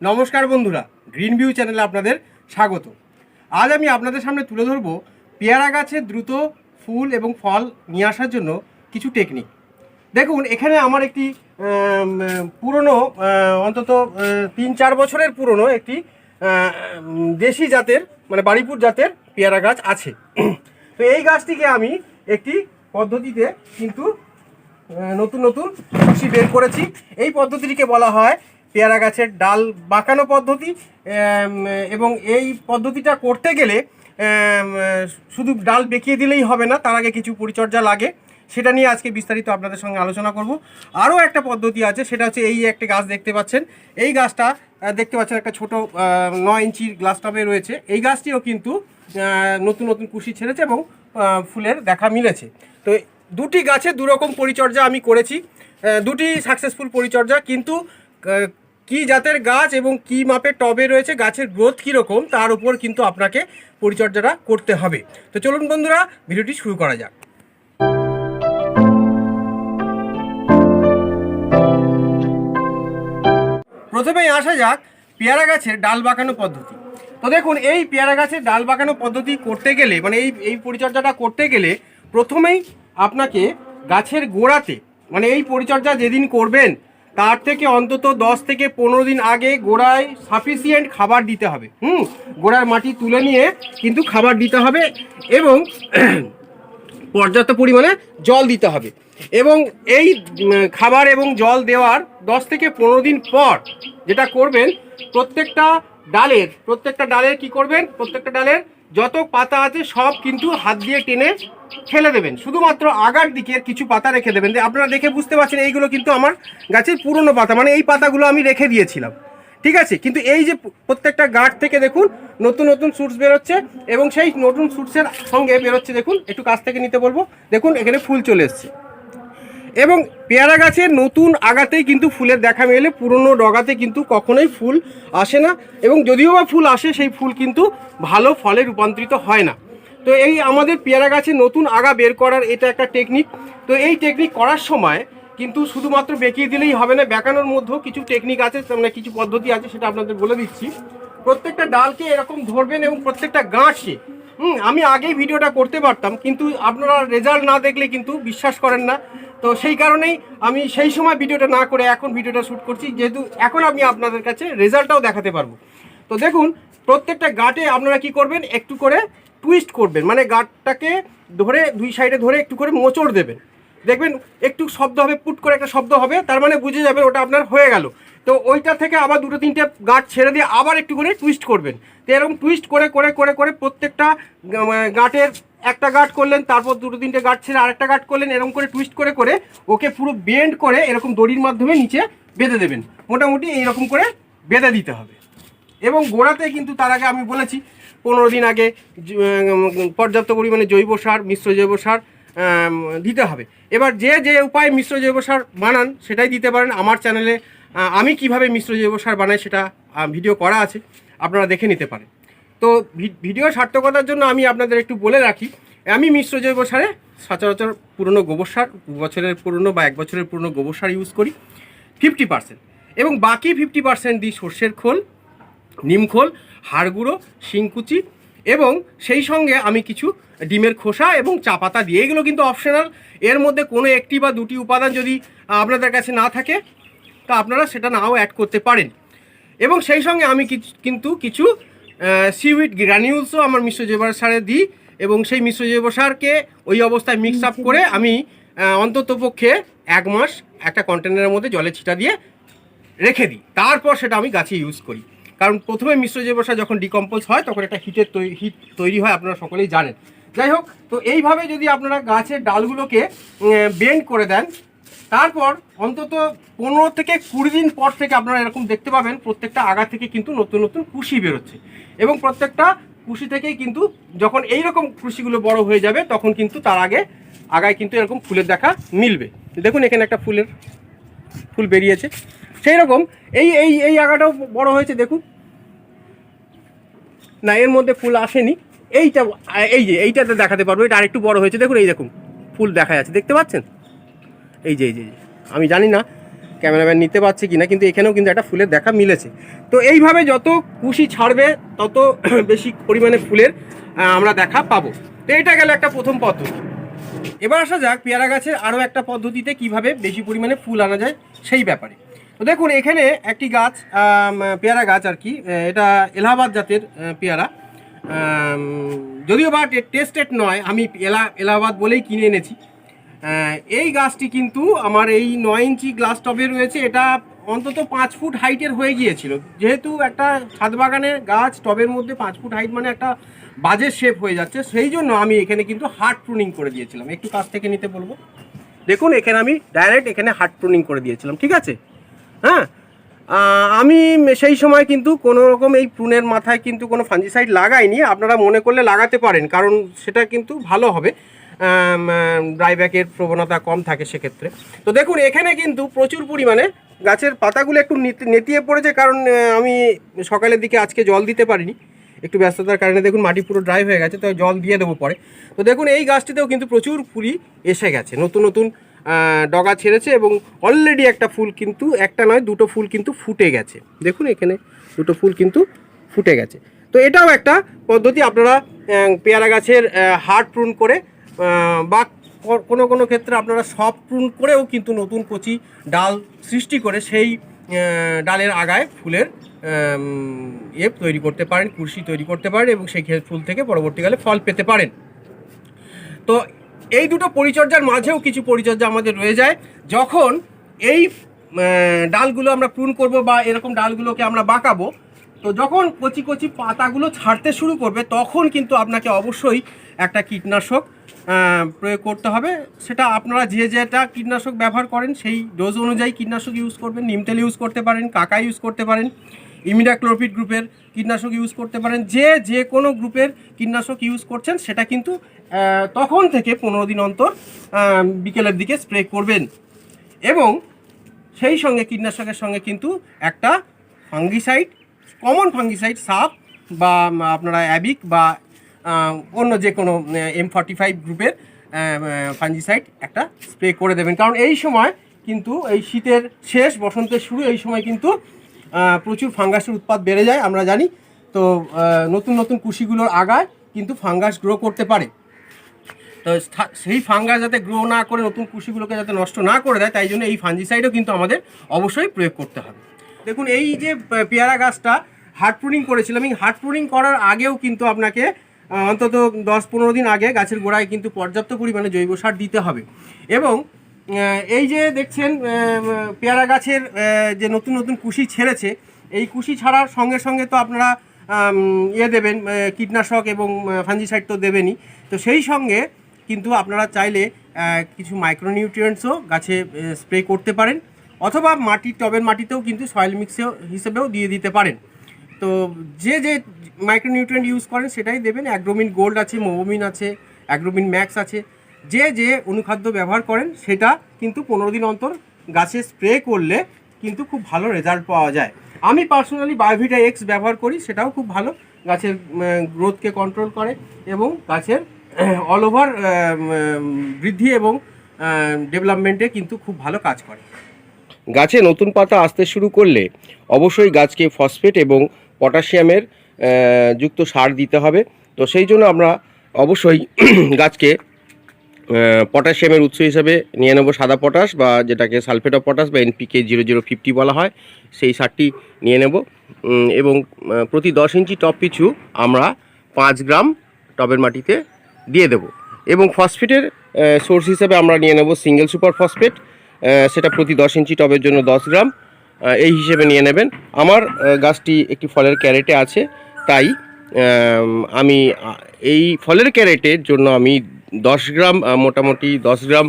নমস্কার বন্ধুরা green view চ্যানেলে আপনাদের স্বাগত। আজ আমি আপনাদের সামনে তুলে ধরবো পেয়ারা গাছে দ্রুত ফুল এবং ফল নিয়ে আসার জন্য কিছু টেকনিক দেখুন, এখানে আমার একটি পুরনো অন্তত তিন চার বছরের পুরনো একটি দেশি জাতের মানে বাড়িপুর জাতের পেয়ারা গাছ আছে। তো এই গাছটিকে আমি একটি পদ্ধতিতে কিন্তু নতুন নতুন খুশি বের করেছি। এই পদ্ধতিটিকে বলা হয় পেয়ারা গাছের ডাল বাঁকানো পদ্ধতি এবং এই পদ্ধতিটা করতে গেলে শুধু ডাল বেঁকিয়ে দিলেই হবে না, তার আগে কিছু পরিচর্যা লাগে। সেটা নিয়ে আজকে বিস্তারিত আপনাদের সঙ্গে আলোচনা করব। আরও একটা পদ্ধতি আছে, সেটা হচ্ছে এই একটা গাছ দেখতে পাচ্ছেন। এই গাছটা দেখতে পাচ্ছেন একটা ছোট নয় ইঞ্চির গ্লাস টবে রয়েছে। এই গাছটিও কিন্তু নতুন নতুন কুশি ছেড়েছে এবং ফুলের দেখা মিলেছে। তো দুটি গাছে দুরকম পরিচর্যা আমি করেছি। দুটি সাকসেসফুল পরিচর্যা, কিন্তু কি জাতের গাছ এবং কি মাপের টবে রয়েছে, গাছের গ্রোথ কীরকম, তার উপর কিন্তু আপনাকে পরিচর্যাটা করতে হবে। তো চলুন বন্ধুরা, ভিডিওটি শুরু করা যাক। প্রথমেই আসা যাক পেয়ারা গাছের ডাল বাঁকানো পদ্ধতি। তো দেখুন, এই পেয়ারা গাছের ডাল বাঁকানো পদ্ধতি করতে গেলে মানে এই এই পরিচর্যাটা করতে গেলে প্রথমেই আপনাকে গাছের গোড়াতে মানে এই পরিচর্যা যেদিন করবেন তার থেকে অন্তত দশ থেকে পনেরো দিন আগে গোড়ায় সাফিসিয়েন্ট খাবার দিতে হবে। হুম? গোড়ার মাটি তুলে নিয়ে কিন্তু খাবার দিতে হবে এবং পর্যাপ্ত পরিমাণে জল দিতে হবে। এবং এই খাবার এবং জল দেওয়ার দশ থেকে পনেরো দিন পর যেটা করবেন, প্রত্যেকটা ডালের প্রত্যেকটা ডালের কি করবেন? প্রত্যেকটা ডালের যত পাতা আছে সব কিন্তু হাত দিয়ে টেনে ফেলে দেবেন। শুধুমাত্র আগার দিকের কিছু পাতা রেখে দেবেন। যে আপনারা দেখে বুঝতে পারছেন, এইগুলো কিন্তু আমার গাছের পুরনো পাতা। মানে এই পাতাগুলো আমি রেখে দিয়েছিলাম। ঠিক আছে? কিন্তু এই যে প্রত্যেকটা গাছ থেকে দেখুন, নতুন নতুন সুটস বেরোচ্ছে এবং সেই নতুন সুটসের সঙ্গে বেরোচ্ছে, দেখুন, একটু কাছ থেকে নিতে বলব। দেখুন, এখানে ফুল চলে এসছে। এবং পেয়ারা গাছের নতুন আগাতেই কিন্তু ফুলের দেখা মেলে, পুরনো ডগাতে কিন্তু কখনোই ফুল আসে না এবং যদিও বা ফুল আসে, সেই ফুল কিন্তু ভালো ফলে রূপান্তরিত হয় না। তো এই আমাদের পেয়ারা গাছে নতুন আগা বের করার এটা একটা টেকনিক তো এই টেকনিক করার সময় কিন্তু শুধুমাত্র বেঁকিয়ে দিলেই হবে না, বেঁকানোর মধ্যেও কিছু টেকনিক আছে মানে কিছু পদ্ধতি আছে, সেটা আপনাদের বলে দিচ্ছি। প্রত্যেকটা ডালকে এরকম ধরবেন এবং প্রত্যেকটা গাছকে হুম, আমি আগেই ভিডিওটা করতে পারতাম, কিন্তু আপনারা রেজাল্ট না দেখলে কিন্তু বিশ্বাস করেন না। তো সেই কারণেই আমি সেই সময় ভিডিওটা না করে এখন ভিডিওটা শ্যুট করছি, যেহেতু এখন আমি আপনাদের কাছে রেজাল্টটাও দেখাতে পারব। তো দেখুন, প্রত্যেকটা গাটে আপনারা কি করবেন? একটু করে টুইস্ট করবেন মানে গাটটাকে ধরে দুই সাইডে ধরে একটু করে মোচড় দেবেন। দেখবেন একটু শব্দ হবে, পুট করে একটা শব্দ হবে, তার মানে বুঝে যাবেন ওটা আপনার হয়ে গেল। তো ওইটা থেকে আবার দুটো তিনটে গাঁট ছেড়ে দিয়ে আবার একটু করে টুইস্ট করবেন। তো এরকম টুইস্ট করে করে করে করে প্রত্যেকটা গাঁটের একটা গাঁট করলেন, তারপর দুটো তিনটে গাঁট ছেড়ে আরেকটা গাঁট করলেন, এরকম করে টুইস্ট করে করে ওকে পুরো বেন্ড করে এরকম দড়ির মাধ্যমে নিচে বেঁধে দেবেন। মোটামুটি এইরকম করে বেঁধে দিতে হবে। এবং গোড়াতে কিন্তু তার আগে আমি বলেছি, পনেরো দিন আগে পর্যাপ্ত পরিমাণে জৈব সার, মিশ্র জৈব সার দিতে হবে। এবার যে যে উপায়ে মিশ্র জৈব সার বানান, সেটাই দিতে পারেন। আমার চ্যানেলে আমি কীভাবে মিশ্র জৈব সার বানাই সেটা ভিডিও করা আছে, আপনারা দেখে নিতে পারেন। তো ভিডিও সার্থকতার জন্য আমি আপনাদের একটু বলে রাখি, আমি মিশ্র জৈব সারে সচরাচর পুরনো গোবর সার, দু বছরের পুরনো বা এক বছরের পুরনো গোবর সার ইউজ করি ফিফটি পার্সেন্ট এবং বাকি ফিফটি পার্সেন্ট দিই সর্ষের খোল নিমখোল হাড়গুঁড়ো শিংকুচি এবং সেই সঙ্গে আমি কিছু ডিমের খোসা এবং চা পাতা দিয়ে এগুলো কিন্তু অপশনাল এর মধ্যে কোনো একটি বা দুটি উপাদান যদি আপনাদের কাছে না থাকে তা আপনারা সেটা নাও অ্যাড করতে পারেন। এবং সেই সঙ্গে আমি কিন্তু কিছু সিউইড গ্রানিউলসও আমার মিশ্র জৈব সারে দিই এবং সেই মিশ্র জৈব সারকে ওই অবস্থায় মিক্স আপ করে আমি অন্তত পক্ষে এক মাস একটা কন্টেনারের মধ্যে জলে ছিটা দিয়ে রেখে দিই। তারপর সেটা আমি গাছে ইউজ করি। কারণ প্রথমে মিশ্র জৈব সার যখন ডিকম্পোজ হয়, তখন একটা হিটের হিট তৈরি হয়, আপনারা সকলেই জানেন। যাই হোক, তো এইভাবে যদি আপনারা গাছের ডালগুলোকে বেন্ড করে দেন তারপর অন্তত পনেরো থেকে কুড়ি দিন পর থেকে আপনারা এরকম দেখতে পাবেন, প্রত্যেকটা আগা থেকে কিন্তু নতুন নতুন কুশি বেরোচ্ছে। এবং প্রত্যেকটা কুশি থেকেই কিন্তু যখন এই রকম কুশিগুলো বড় হয়ে যাবে, তখন কিন্তু তার আগে আগায় কিন্তু এরকম ফুলের দেখা মিলবে। দেখুন এখানে একটা ফুলের, ফুল বেরিয়েছে। সেই রকম এই এই এই আগাটাও বড় হয়েছে, দেখুন। না, এর মধ্যে ফুল আসেনি। এইটা, এই যে, এইটাতে দেখাতে পারব, এটা আরেকটু বড় হয়েছে। দেখুন, এই দেখুন, ফুল দেখা যাচ্ছে। দেখতে পাচ্ছেন? এই যে এই যে আমি জানি না ক্যামেরাম্যান নিতে পারছে কিনা, কিন্তু এখানেও কিন্তু একটা ফুলের দেখা মিলেছে। তো এইভাবে যত কুশি ছাড়বে, তত বেশি পরিমাণে ফুলের আমরা দেখা পাবো। তো এটা গেল একটা প্রথম পদ্ধতি। এবার আসা যাক পেয়ারা গাছের আরও একটা পদ্ধতিতে কীভাবে বেশি পরিমাণে ফুল আনা যায়, সেই ব্যাপারে। তো দেখুন, এখানে একটি গাছ পেয়ারা গাছ আর কি এটা এলাহাবাদ জাতের পেয়ারা। যদিও বা টেস্টেড নয়, আমি এলা, এলাহাবাদ বলেই কিনে এনেছি। এই গাছটি কিন্তু আমার এই নয় ইঞ্চি গ্লাস টবে রয়েছে। এটা অন্তত পাঁচ ফুট হাইটের হয়ে গিয়েছিল। যেহেতু একটা ছাদ বাগানের গাছ টবের মধ্যে পাঁচ ফুট হাইট মানে একটা বাজের শেপ হয়ে যাচ্ছে, সেই জন্য আমি এখানে কিন্তু হার্ড প্রুনিং করে দিয়েছিলাম। একটু কাছ থেকে নিতে বলব। দেখুন, এখানে আমি ডাইরেক্ট এখানে হার্ড প্রুনিং করে দিয়েছিলাম, ঠিক আছে? হ্যাঁ? আমি সেই সময় কিন্তু কোনো রকম এই প্রুনের মাথায় কিন্তু কোনো ফাঞ্জিসাইড লাগাইনি। আপনারা মনে করলে লাগাতে পারেন, কারণ সেটা কিন্তু ভালো হবে। ড্রাইব্যাকের প্রবণতা কম থাকে সেক্ষেত্রে। তো দেখুন, এখানে কিন্তু প্রচুর পরিমাণে গাছের পাতাগুলো একটু নেতি- নেতিয়ে পড়েছে কারণ আমি সকালের দিকে আজকে জল দিতে পারিনি। একটু ব্যস্ততার কারণে দেখুন, মাটি পুরো ড্রাই হয়ে গেছে, তো জল দিয়ে দেবো পরে। তো দেখুন, এই গাছটিতেও কিন্তু প্রচুর ফুলই এসে গেছে। নতুন নতুন ডগা ছেড়েছে এবং অলরেডি একটা ফুল কিন্তু, একটা নয়, দুটো ফুল কিন্তু ফুটে গেছে। দেখুন, এখানে দুটো ফুল কিন্তু ফুটে গেছে। তো এটাও একটা পদ্ধতি, আপনারা পেয়ারা গাছের হার্ড প্রুন করে বা কোনো কোনো ক্ষেত্রে আপনারা সব প্রুন করেও কিন্তু নতুন কচি ডাল সৃষ্টি করে সেই ডালের আগায় ফুলের আম, ইয়ে তৈরি করতে পারেন কুর্সি তৈরি করতে পারেন এবং সেই ফুল থেকে পরবর্তীকালে ফল পেতে পারেন। তো এই দুটো পরিচর্যার মাঝেও কিছু পরিচর্যা আমাদের রয়ে যায়। যখন এই ডালগুলো আমরা প্রুন করব বা এরকম ডালগুলোকে আমরা বাঁকাবো তো যখন কচি কচি পাতাগুলো ছাড়তে শুরু করবে তখন কিন্তু আপনাকে অবশ্যই একটা কীটনাশক প্রয়োগ করতে হবে। সেটা আপনারা যে যেটা কীটনাশক ব্যবহার করেন, সেই ডোজ অনুযায়ী কীটনাশক ইউজ করবেন নিমতেল ইউজ করতে পারেন, কাকা ইউজ করতে পারেন ইমিডাক্লোরপিড গ্রুপের কীটনাশক ইউজ করতে পারেন, যে যে কোনো গ্রুপের কীটনাশক ইউজ করছেন, সেটা কিন্তু তখন থেকে পনেরো দিন অন্তর বিকেলের দিকে স্প্রে করবেন। এবং সেই সঙ্গে কীটনাশকের সঙ্গে কিন্তু একটা ফাঙ্গিসাইড কমন ফাঙ্গিসাইড সাপ বা, আপনারা অ্যাবিক বা অন্য যে কোনো এম ফর্টি ফাইভ গ্রুপের ফাঙ্গিসাইড একটা স্প্রে করে দেবেন। কারণ এই সময় কিন্তু এই শীতের শেষ, বসন্তের শুরু, এই সময় কিন্তু প্রচুর ফাঙ্গাসের উৎপাদ বেড়ে যায়, আমরা জানি। তো নতুন নতুন কুশিগুলোর আগায় কিন্তু ফাঙ্গাস গ্রো করতে পারে। তো সেই ফাঙ্গাস যাতে গ্রো না করে, নতুন কুশিগুলোকে যাতে নষ্ট না করে দেয়, তাই জন্য এই ফাঞ্জিসাইডও কিন্তু আমাদের অবশ্যই প্রয়োগ করতে হবে। দেখুন, এই যে পেয়ারা গাছটা হার্ড প্রুনিং করেছিলাম। এই হার্ড প্রুনিং করার আগেও কিন্তু আপনাকে অন্তত দশ পনেরো দিন আগে গাছের গোড়ায় কিন্তু পর্যাপ্ত পরিমাণে জৈব সার দিতে হবে। এবং এই যে দেখছেন পেয়ারা গাছের যে নতুন নতুন কুশি ছেড়েছে, এই কুশি ছাড়ার সঙ্গে সঙ্গে তো আপনারা ইয়ে দেবেন কীটনাশক এবং ফাঞ্জিসাইড তো দেবেনই। তো সেই সঙ্গে কিন্তু আপনারা চাইলে কিছু মাইক্রোনিউট্রিয়েন্টসও গাছে স্প্রে করতে পারেন, অথবা মাটির, টবের মাটিতেও কিন্তু সয়েল মিক্সেও হিসেবেও দিয়ে দিতে পারেন। তো যে যে মাইক্রোনিউট্রিয়েন্ট ইউজ করেন, সেটাই দেবেন। অ্যাগ্রোমিন গোল্ড আছে, মোবোমিন আছে, অ্যাগ্রোমিন ম্যাক্স আছে। যে যে অনুখাদ্য ব্যবহার করেন, সেটা কিন্তু পনেরো দিন অন্তর গাছে স্প্রে করলে কিন্তু খুব ভালো রেজাল্ট পাওয়া যায়। আমি পার্সোনালি বায়োভিটা এক্স ব্যবহার করি, সেটাও খুব ভালো। গাছের গ্রোথকে কন্ট্রোল করে এবং গাছের অল ওভার বৃদ্ধি এবং ডেভেলপমেন্টে কিন্তু খুব ভালো কাজ করে। গাছে নতুন পাতা আসতে শুরু করলে অবশ্যই গাছকে ফসফেট এবং পটাশিয়ামের যুক্ত সার দিতে হবে। তো সেই জন্য আমরা অবশ্যই গাছকে পটাশিয়ামের উৎস হিসেবে নিয়ে নেব সাদা পটাশ বা যেটাকে সালফেট অফ পটাশ বা এনপিকে জিরো জিরো ফিফটি বলা হয়, সেই সারটি নিয়ে নেব। এবং প্রতি দশ ইঞ্চি টব পিছু আমরা পাঁচ গ্রাম টবের মাটিতে দিয়ে দেব। এবং ফসফেটের সোর্স হিসেবে আমরা নিয়ে নেব সিঙ্গেল সুপার ফসফেট সেটা প্রতি দশ ইঞ্চি টবের জন্য দশ গ্রাম এই হিসেবে নিয়ে নেবেন। আমার গাছটি একটি ফলের ক্যারেটে আছে তাই আমি এই ফলের ক্যারেটের জন্য আমি দশ গ্রাম মোটামুটি দশ গ্রাম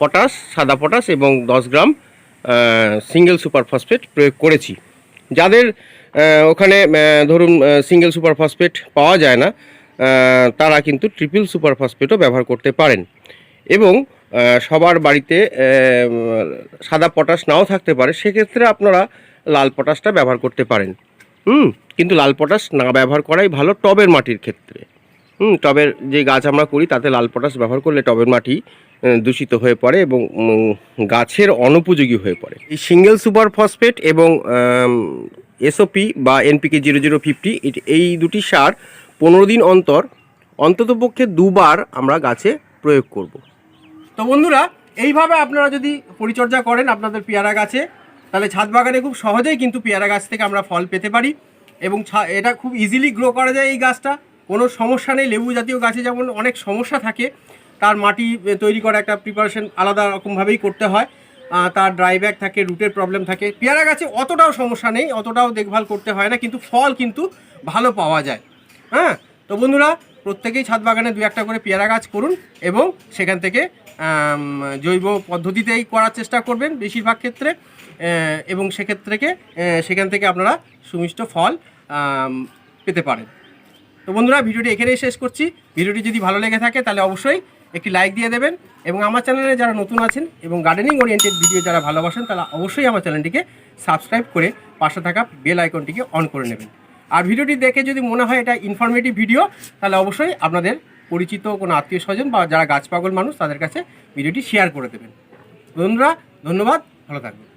পটাশ, সাদা পটাশ এবং দশ গ্রাম সিঙ্গেল সুপার ফসফেট প্রয়োগ করেছি। যাদের ওখানে ধরুন সিঙ্গেল সুপার ফসফেট পাওয়া যায় না তারা কিন্তু ট্রিপল সুপার ফসফেটও ব্যবহার করতে পারেন এবং সবার বাড়িতে সাদা পটাশ নাও থাকতে পারে, সেক্ষেত্রে আপনারা লাল পটাশটা ব্যবহার করতে পারেন। হুম, কিন্তু লাল পটাশ না ব্যবহার করাই ভালো টবের মাটির ক্ষেত্রে হুম, টবের যে গাছ আমরা করি তাতে লাল পটাশ ব্যবহার করলে টবের মাটি দূষিত হয়ে পড়ে এবং গাছের অনুপযোগী হয়ে পড়ে এই সিঙ্গেল সুপার ফসফেট এবং এসওপি বা এনপিকে জিরো জিরো ফিফটি এই দুটি সার পনেরো দিন অন্তর অন্ততপক্ষে দুবার আমরা গাছে প্রয়োগ করব। তো বন্ধুরা, এইভাবে আপনারা যদি পরিচর্যা করেন আপনাদের পেয়ারা গাছে তাহলে ছাদ বাগানে খুব সহজেই কিন্তু পেয়ারা গাছ থেকে আমরা ফল পেতে পারি এবং এটা খুব ইজিলি গ্রো করা যায় এই গাছটা। কোনো সমস্যা নেই, লেবু জাতীয় গাছে যেমন অনেক সমস্যা থাকে, তার মাটি তৈরি করা একটা প্রিপারেশন আলাদা রকমভাবেই করতে হয়। তার ড্রাই ব্যাগ থাকে রুটের প্রবলেম থাকে। পেয়ারা গাছে অতটাও সমস্যা নেই, অতটাও দেখভাল করতে হয় না, কিন্তু ফল কিন্তু ভালো পাওয়া যায়। হ্যাঁ? তো বন্ধুরা, প্রত্যেকেই ছাদ বাগানে দু একটা করে পেয়ারা গাছ করুন এবং সেখান থেকে জৈব পদ্ধতিতেই করার চেষ্টা করবেন বেশিরভাগ ক্ষেত্রে এবং সেক্ষেত্রে থেকে সেখান থেকে আপনারা সুমিষ্ট ফল পেতে পারেন। তো বন্ধুরা, ভিডিওটি এখানেই শেষ করছি। ভিডিওটি যদি ভালো লেগে থাকে, তাহলে অবশ্যই একটি লাইক দিয়ে দেবেন এবং আমার চ্যানেলে যারা নতুন আছেন এবং গার্ডেনিং ওরিয়েন্টেড ভিডিও যারা ভালোবাসেন, তারা অবশ্যই আমার চ্যানেলটিকে সাবস্ক্রাইব করে পাশে থাকা বেল আইকনটিকে অন করে নেবেন। আর ভিডিওটি দেখে যদি মনে হয় এটা ইনফরমেটিভ ভিডিও তাহলে অবশ্যই আপনাদের পরিচিত কোনো আত্মীয় স্বজন বা যারা গাছ পাগল মানুষ, তাদের কাছে ভিডিওটি শেয়ার করে দেবেন। বন্ধুরা, ধন্যবাদ, ভালো থাকবেন।